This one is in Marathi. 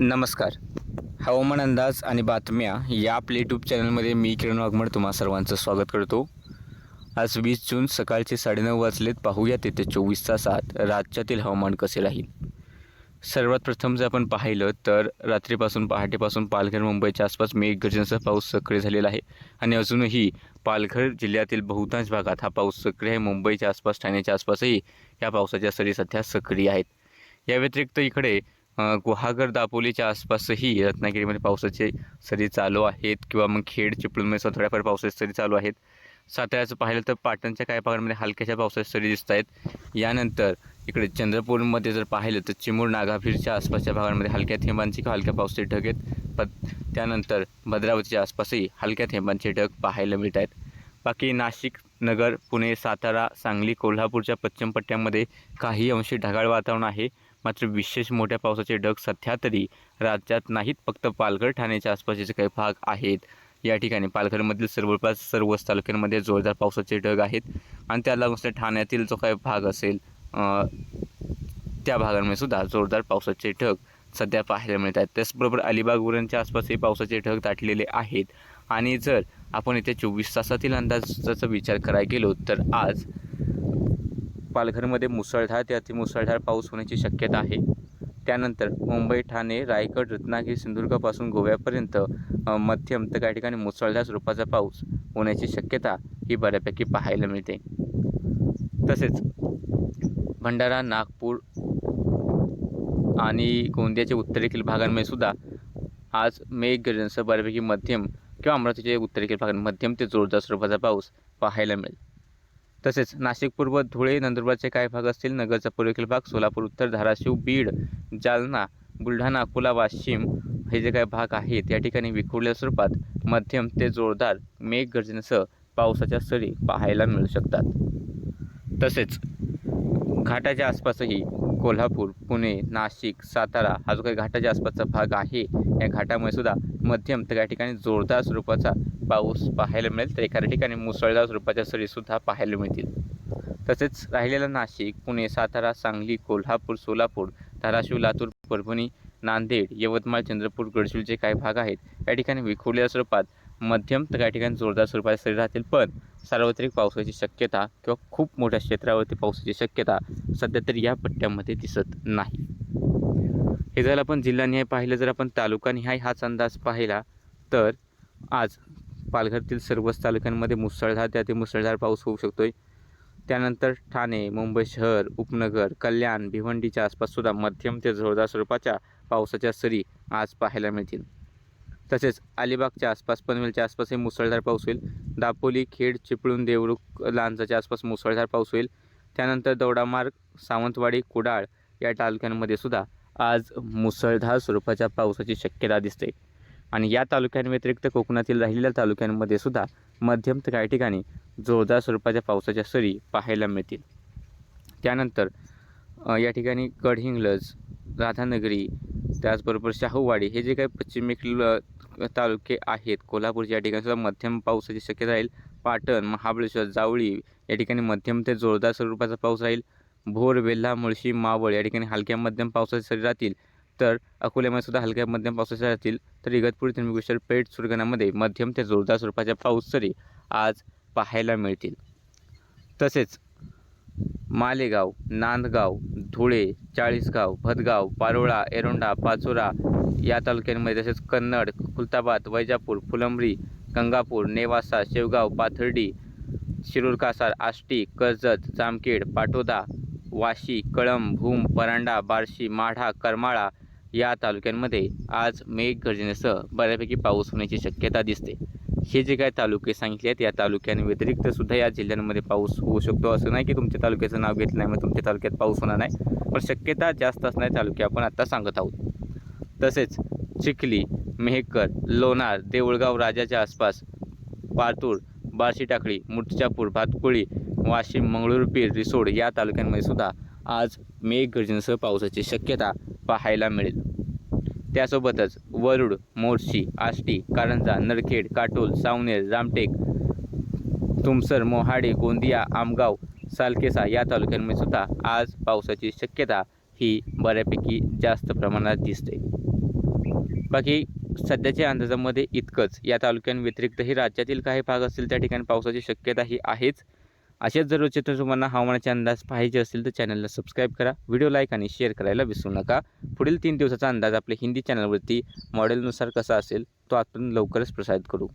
नमस्कार. हवामान अंदाज आणि बातम्या या आपल्या यूट्यूब चॅनलमध्ये मी किरण वाघमड तुम्हा सर्वांचं स्वागत करतो. आज वीस जून सकाळचे साडेनऊ वाजलेत. पाहूयात येते चोवीस तासात राज्यातील हवामान कसे राहील? सर्वात प्रथम जर आपण पाहिलं तर रात्रीपासून पहाटेपासून पालघर मुंबईच्या आसपास मेघगर्जनेचा पाऊस सक्रिय झालेला आहे. आणि अजूनही पालघर जिल्ह्यातील बहुतांश भागात हा पाऊस सक्रिय आहे. मुंबईच्या आसपास ठाण्याच्या आसपासही या पावसाच्या सरी सध्या सक्रिय आहेत. या व्यतिरिक्त इकडे गुहागर दापोलीच्या आसपासही रत्नागिरीमध्ये पावसाचे सरी चालू आहेत किंवा मग खेड चिपळूणमध्ये सुद्धा थोड्याफार पावसाच्या सरी चालू आहेत. साताऱ्याचं पाहिलं तर पाटणच्या काही भागांमध्ये हलक्याच्या पावसाच्या सरी दिसत आहेत. यानंतर इकडे चंद्रपूरमध्ये जर पाहिलं तर चिमूर नागाभीरच्या आसपासच्या भागांमध्ये हलक्या थेंबांची किंवा हलक्या पावसाचे ढग आहेत. पण त्यानंतर भद्रावतीच्या आसपासही हलक्या थेंबांचे ढग पाहायला मिळत आहेत. बाकी नाशिक नगर पुणे सातारा सांगली कोल्हापूरच्या पश्चिम पट्ट्यामध्ये काही अंशी ढगाळ वातावरण आहे. मात्र विशेष मोठ्या पावसाचे ढग सध्या तरी राज्यात नाहीत. फक्त पालघर ठाण्याच्या आसपासचे काही भाग आहेत. या ठिकाणी पालघरमधील सर्वपास सर्वच तालुक्यांमध्ये जोरदार पावसाचे ढग आहेत. आणि त्याला नुसतं ठाण्यातील जो काही भाग असेल त्या भागांमध्ये सुद्धा जोरदार पावसाचे ढग सध्या पाहायला मिळत आहेत. त्याचबरोबर अलिबाग उरणच्या आसपासही पावसाचे ढग दाटलेले आहेत. आणि जर आपण इथे चोवीस तासातील अंदाजाचा विचार करायला गेलो तर आज पालघरमध्ये मुसळधार ते अतिमुसळधार पाऊस होण्याची शक्यता आहे. त्यानंतर मुंबई ठाणे रायगड रत्नागिरी सिंधुदुर्गपासून गोव्यापर्यंत मध्यम तर काही ठिकाणी मुसळधार स्वरूपाचा पाऊस होण्याची शक्यता ही बऱ्यापैकी पाहायला मिळते. तसेच भंडारा नागपूर आणि गोंदियाच्या उत्तरेकडील भागांमध्ये सुद्धा आज मेघगर्जनसह बऱ्यापैकी मध्यम किंवा अमरावतीच्या उत्तरेकडील भागांमध्ये मध्यम ते जोरदार स्वरूपाचा पाऊस पाहायला मिळेल. तसेच नाशिक पूर्व धुळे नंदुरबारचे काही भाग असतील नगरचा पूर्वेकडील भाग सोलापूर उत्तर धाराशिव बीड जालना बुलढाणा अकोला वाशिम हे जे काही भाग आहेत या ठिकाणी विखुरल्या स्वरूपात मध्यम ते जोरदार मेघगर्जनेसह पावसाच्या सरी पाहायला मिळू शकतात. तसेच घाटाच्या आसपासही कोल्हापूर पुणे नाशिक सातारा हा जो काही घाटाच्या आसपासचा भाग आहे या घाटामुळे सुद्धा मध्यम तर काही ठिकाणी जोरदार स्वरूपाचा पाऊस पाहायला मिळेल तर एखाद्या ठिकाणी मुसळधार स्वरूपाच्या सरीसुद्धा पाहायला मिळतील. तसेच राहिलेलं नाशिक पुणे सातारा सांगली कोल्हापूर सोलापूर धाराशिव लातूर परभणी नांदेड यवतमाळ चंद्रपूर गडचिरोलीचे काही भाग आहेत या ठिकाणी विखुरलेल्या स्वरूपात मध्यम तर काही ठिकाणी जोरदार स्वरूपाच्या सरी राहतील. पण सार्वत्रिक पावसाची शक्यता किंवा खूप मोठ्या क्षेत्रावरती पावसाची शक्यता सध्या तरी या पट्ट्यामध्ये दिसत नाही. हे जर आपण जिल्हानिहाय पाहिलं जर आपण तालुकानिहाय हाच अंदाज पाहिला तर आज पालघरतील सर्वच तालुक्यांमध्ये मुसळधार ते मुसळधार पाऊस होऊ शकतोय. त्यानंतर ठाणे मुंबई शहर उपनगर कल्याण भिवंडीच्या आसपाससुद्धा मध्यम ते जोरदार स्वरूपाच्या पावसाच्या सरी आज पाहायला मिळतील. तसेच अलिबागच्या आसपास पनवेलच्या आसपासही मुसळधार पाऊस होईल. दापोली खेड चिपळूण देवरुख लांजाच्या आसपास मुसळधार पाऊस होईल. त्यानंतर दौडामार्ग सावंतवाडी कुडाळ या तालुक्यांमध्ये सुद्धा आज मुसळधार स्वरूपाच्या पावसाची शक्यता दिसते. आणि या तालुक्यांव्यतिरिक्त कोकणातील राहिलेल्या तालुक्यांमध्ये सुद्धा मध्यम तर काही ठिकाणी जोरदार स्वरूपाच्या पावसाच्या सरी पाहायला मिळतील. त्यानंतर या ठिकाणी गडहिंग्लज राधानगरी त्याचबरोबर शाहूवाडी हे जे काही पश्चिमेकडील तालुके आहेत कोल्हापूरच्या या ठिकाणी सुद्धा मध्यम पावसाची शक्यता राहील. पाटण महाबळेश्वर जावळी या ठिकाणी मध्यम ते जोरदार स्वरूपाचा पाऊस राहील. भोर वेल्हा मुळशी मावळ या ठिकाणी हलक्या मध्यम पावसाचे सरी राहतील. तर अकोल्यामध्ये सुद्धा हलक्या मध्यम पावसाच्या राहतील तर इगतपुरी त्र्यंबकेश्वर पेठ सुरगाणामध्ये मध्यम ते जोरदार स्वरूपाच्या पाऊस सरी आज पाहायला मिळतील. तसेच मालेगाव नांदगाव धुळे चाळीसगाव भदगाव पारोळा एरोंडा पाचोरा या तालुक्यांमध्ये तसेच कन्नड खुलताबाद वैजापूर फुलंब्री गंगापूर नेवासा शेवगाव पाथर्डी शिरूर कासार आष्टी कर्जत जामखेड पाटोदा वाशी कळंब भूम परांडा बार्शी माढा करमाळा या तालुक्यांमध्ये आज मेघगर्जनेसह बऱ्यापैकी पाऊस होण्याची शक्यता दिसते. हे जे काही तालुके सांगितले आहेत या तालुक्यांव्यतिरिक्त सुद्धा या जिल्ह्यांमध्ये पाऊस होऊ शकतो असं नाही की तुमच्या तालुक्याचं नाव घेतलं नाही मग तुमच्या तालुक्यात पाऊस होणार नाही. पण शक्यता जास्त असणारे तालुके आपण आत्ता सांगत आहोत. तसेच चिखली मेहकर लोणार देऊळगाव राजाच्या आसपास पारतूर बार्शी टाकळी मुठचापूर भातकुळी वाशिम मंगळूरपीर रिसोड या तालुक्यांमध्ये सुद्धा आज मेघगर्जनेसह पावसाची शक्यता पाहायला मिळेल. त्यासोबतच वरुड मोर्शी आष्टी कारंजा नरखेड काटोल सावनेर रामटेक तुमसर मोहाडे गोंदिया आमगाव सालकेसा या तालुक्यांमध्ये सुद्धा आज पावसाची शक्यता ही बऱ्यापैकी जास्त प्रमाणात दिसते. बाकी सध्याच्या अंदाजामध्ये इतकंच. या तालुक्यांव्यतिरिक्तही राज्यातील काही भाग असतील त्या ठिकाणी पावसाची शक्यता ही आहेच. असेच जर चित्र तुम्हाला हवामानाचे अंदाज पाहिजे असतील तर चॅनलला सबस्क्राईब करा व्हिडिओ लाईक आणि शेअर करायला विसरू नका. पुढील तीन दिवसाचा अंदाज आपल्या हिंदी चॅनलवरती मॉडेलनुसार कसा असेल तो आपण लवकरच प्रसारित करू.